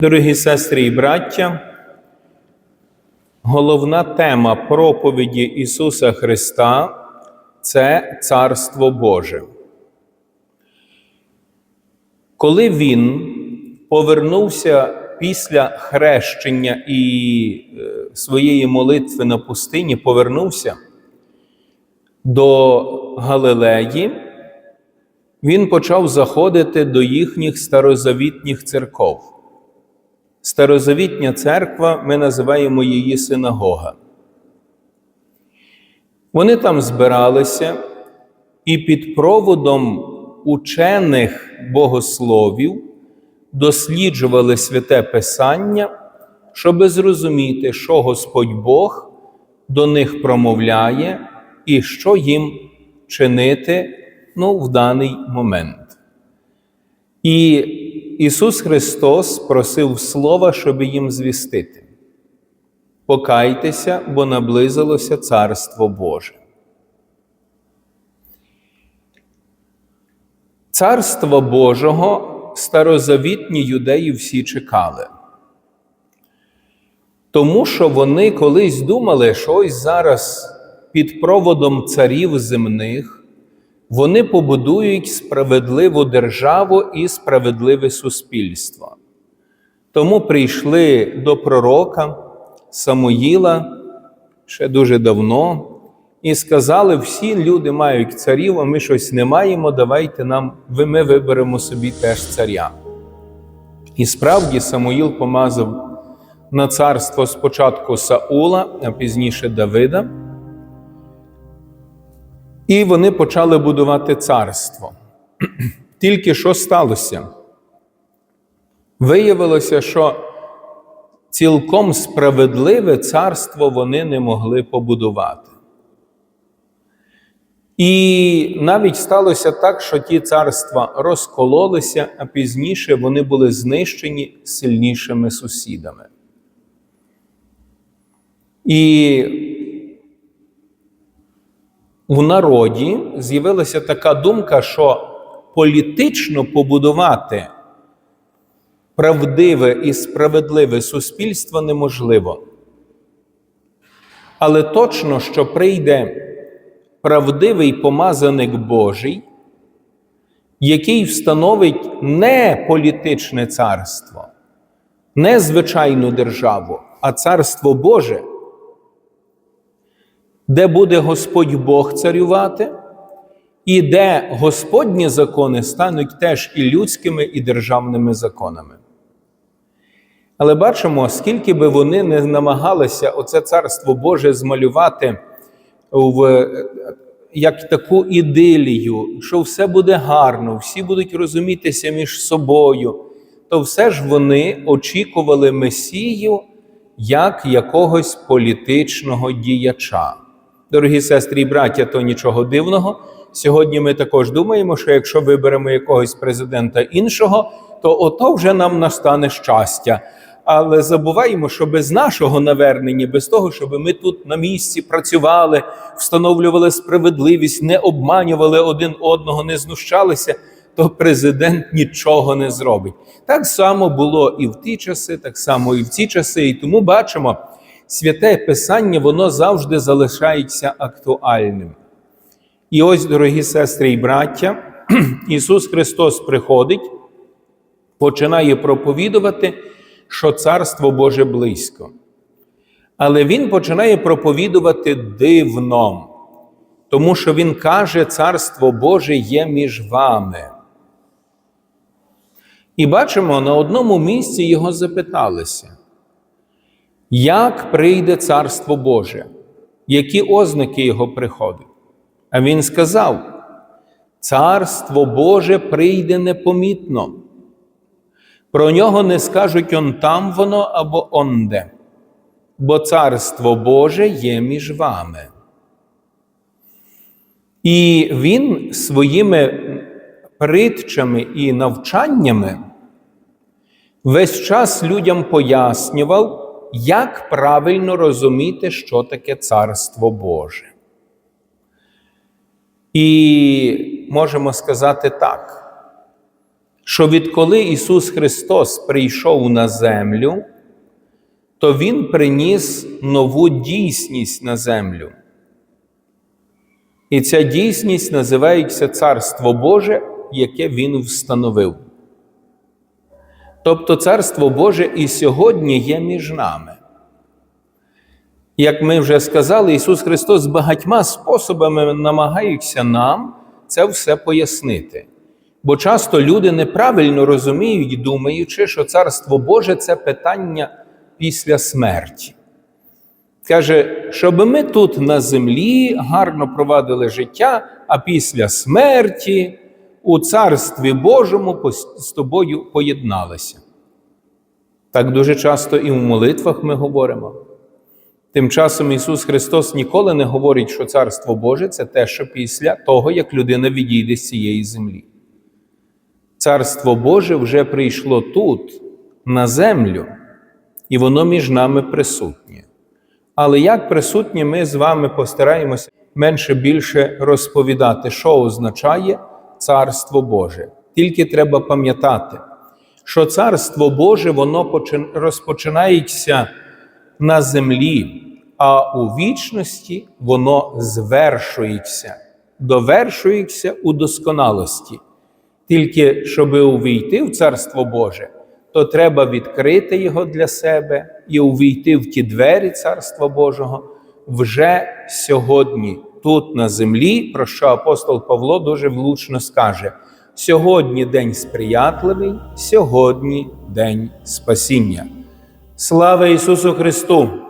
Дорогі сестри і браття, головна тема проповіді Ісуса Христа це Царство Боже. Коли Він повернувся після хрещення і е, своєї молитви на пустині, повернувся до Галилеї, він почав заходити до їхніх старозавітніх церков. Старозавітня церква, ми називаємо її синагога. Вони там збиралися і під проводом учених богословів досліджували святе Писання, щоби зрозуміти, що Господь Бог до них промовляє і що їм чинити ну, в даний момент. І Ісус Христос просив Слова, щоб їм звістити. Покайтеся, бо наблизилося Царство Боже. Царства Божого старозавітні юдеї всі чекали. Тому що вони колись думали, що ось зараз під проводом царів земних вони побудують справедливу державу і справедливе суспільство. Тому прийшли до пророка Самуїла ще дуже давно і сказали: всі люди мають царів, а ми щось не маємо, давайте нам, ми виберемо собі теж царя. І справді Самуїл помазав на царство спочатку Саула, а пізніше Давида. І вони почали будувати царство. Тільки що сталося? Виявилося, що цілком справедливе царство вони не могли побудувати. І навіть сталося так, що ті царства розкололися, а пізніше вони були знищені сильнішими сусідами. І в народі з'явилася така думка, що політично побудувати правдиве і справедливе суспільство неможливо. Але точно, що прийде правдивий помазаник Божий, який встановить не політичне царство, не звичайну державу, а царство Боже де буде Господь Бог царювати, і де Господні закони стануть теж і людськими, і державними законами. Але бачимо, скільки би вони не намагалися оце царство Боже змалювати в, як таку ідилію, що все буде гарно, всі будуть розумітися між собою, то все ж вони очікували Месію як якогось політичного діяча. Дорогі сестри і браття, то нічого дивного. Сьогодні ми також думаємо, що якщо виберемо якогось президента іншого, то ото вже нам настане щастя. Але забуваємо, що без нашого навернення, без того, щоб ми тут на місці працювали, встановлювали справедливість, не обманювали один одного, не знущалися, то президент нічого не зробить. Так само було і в ті часи, так само і в ці часи. І тому бачимо святе Писання, воно завжди залишається актуальним. І ось, дорогі сестри і браття, Ісус Христос приходить, починає проповідувати, що Царство Боже близько. Але Він починає проповідувати дивно, тому що Він каже, Царство Боже є між вами. І бачимо, на одному місці його запиталися. Як прийде Царство Боже? Які ознаки Його приходу? А Він сказав: Царство Боже прийде непомітно. Про нього не скажуть он там воно або онде, бо Царство Боже є між вами. І Він своїми притчами і навчаннями весь час людям пояснював як правильно розуміти, що таке Царство Боже. І можемо сказати так, що відколи Ісус Христос прийшов на землю, то Він приніс нову дійсність на землю. І ця дійсність називається Царство Боже, яке Він встановив. Тобто Царство Боже і сьогодні є між нами. Як ми вже сказали, Ісус Христос багатьма способами намагається нам це все пояснити. Бо часто люди неправильно розуміють, думаючи, що Царство Боже це питання після смерті. Каже, щоб ми тут на землі гарно провадили життя, а після смерті у Царстві Божому з тобою поєдналися. Так дуже часто і в молитвах ми говоримо. Тим часом Ісус Христос ніколи не говорить, що Царство Боже це те, що після того, як людина відійде з цієї землі. Царство Боже вже прийшло тут, на землю, і воно між нами присутнє. Але як присутні, ми з вами постараємося менше більше розповідати, що означає Царство Боже. Тільки треба пам'ятати, що Царство Боже воно розпочинається на землі, а у вічності воно звершується, довершується у досконалості. Тільки щоб увійти в Царство Боже, то треба відкрити його для себе і увійти в ті двері Царства Божого вже сьогодні, тут на землі, про що апостол Павло дуже влучно скаже: сьогодні день сприятливий, сьогодні день спасіння. Слава Ісусу Христу!